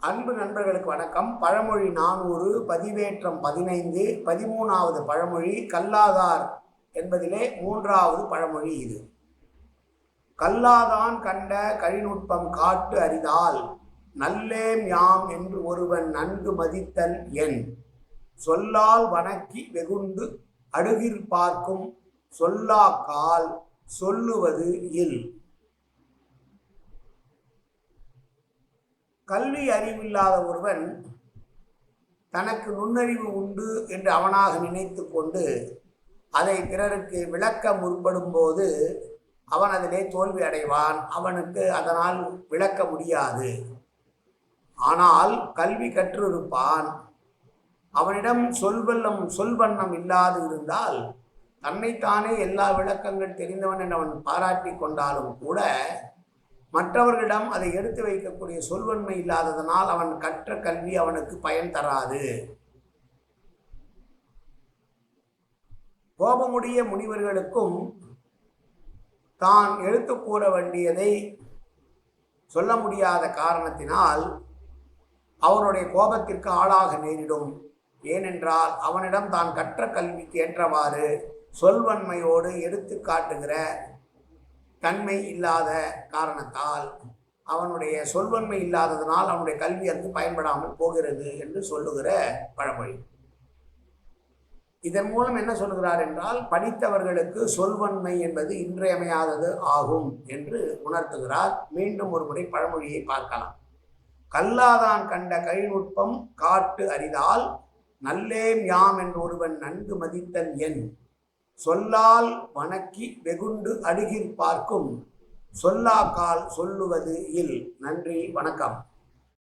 அன்பு நண்பர்களுக்கு வணக்கம். பழமொழி நானூறு பதிவேற்றம் பதினைந்து பதிமூணாவது பழமொழி கல்லாதார் என்பதிலே மூன்றாவது பழமொழி இது. கல்லாதான் கண்ட கழிநுட்பம் காட்டு அறிதால் நல்லேம் யாம் என்று ஒருவன் நன்கு மதித்தல் என். சொல்லால் வணக்கி வெகுண்டு அடுகிர் பார்க்கும் சொல்லாக்கால் சொல்லுவது இல். கல்வி அறிவில்லாத ஒருவன் தனக்கு நுண்ணறிவு உண்டு என்று அவனாக நினைத்து கொண்டு அதை பிறருக்கு விளக்க முற்படும் போது அவன் அதிலே தோல்வி அடைவான். அவனுக்கு அதனால் விளக்க முடியாது. ஆனால் கல்வி கற்றிருப்பான். அவனிடம் சொல்வல்லம் சொல்வண்ணம் இல்லாது இருந்தால் தன்னைத்தானே எல்லா விளக்கங்கள் தெரிந்தவன் என்று அவன் பாராட்டி கொண்டாலும் கூட மற்றவர்களிடம் அதை எடுத்து வைக்கக்கூடிய சொல்வன்மை இல்லாததனால் அவன் கற்ற கல்வி அவனுக்கு பயன் தராது. கோபமுடைய முனிவர்களுக்கும் தான் எழுத்து கூற வேண்டியதை சொல்ல முடியாத காரணத்தினால் அவனுடைய கோபத்திற்கு ஆளாக நேரிடும். ஏனென்றால் அவனிடம் தான் கற்ற கல்விக்கு ஏற்றவாறு சொல்வன்மையோடு எடுத்து காட்டுகிற தன்மை இல்லாத காரணத்தால் அவனுடைய சொல்வன்மை இல்லாததனால் அவனுடைய கல்வி அங்கு பயன்படாமல் போகிறது என்று சொல்லுகிற பழமொழி. இதன் மூலம் என்ன சொல்கிறார் என்றால் படித்தவர்களுக்கு சொல்வன்மை என்பது இன்றியமையாதது ஆகும் என்று உணர்த்துகிறார். மீண்டும் ஒரு முறை பழமொழியை பார்க்கலாம். கல்லாதான் கண்ட கைநுட்பம் காட்டு அறிதால் நல்லேம் யாம் என்று ஒருவன் நன்கு மதித்தல் என். சொல்லால் வணக்கி வெகுண்டு அடுகில் பார்க்கும். சொல்லாக்கால் சொல்லுவது இல். நன்றி வணக்கம்.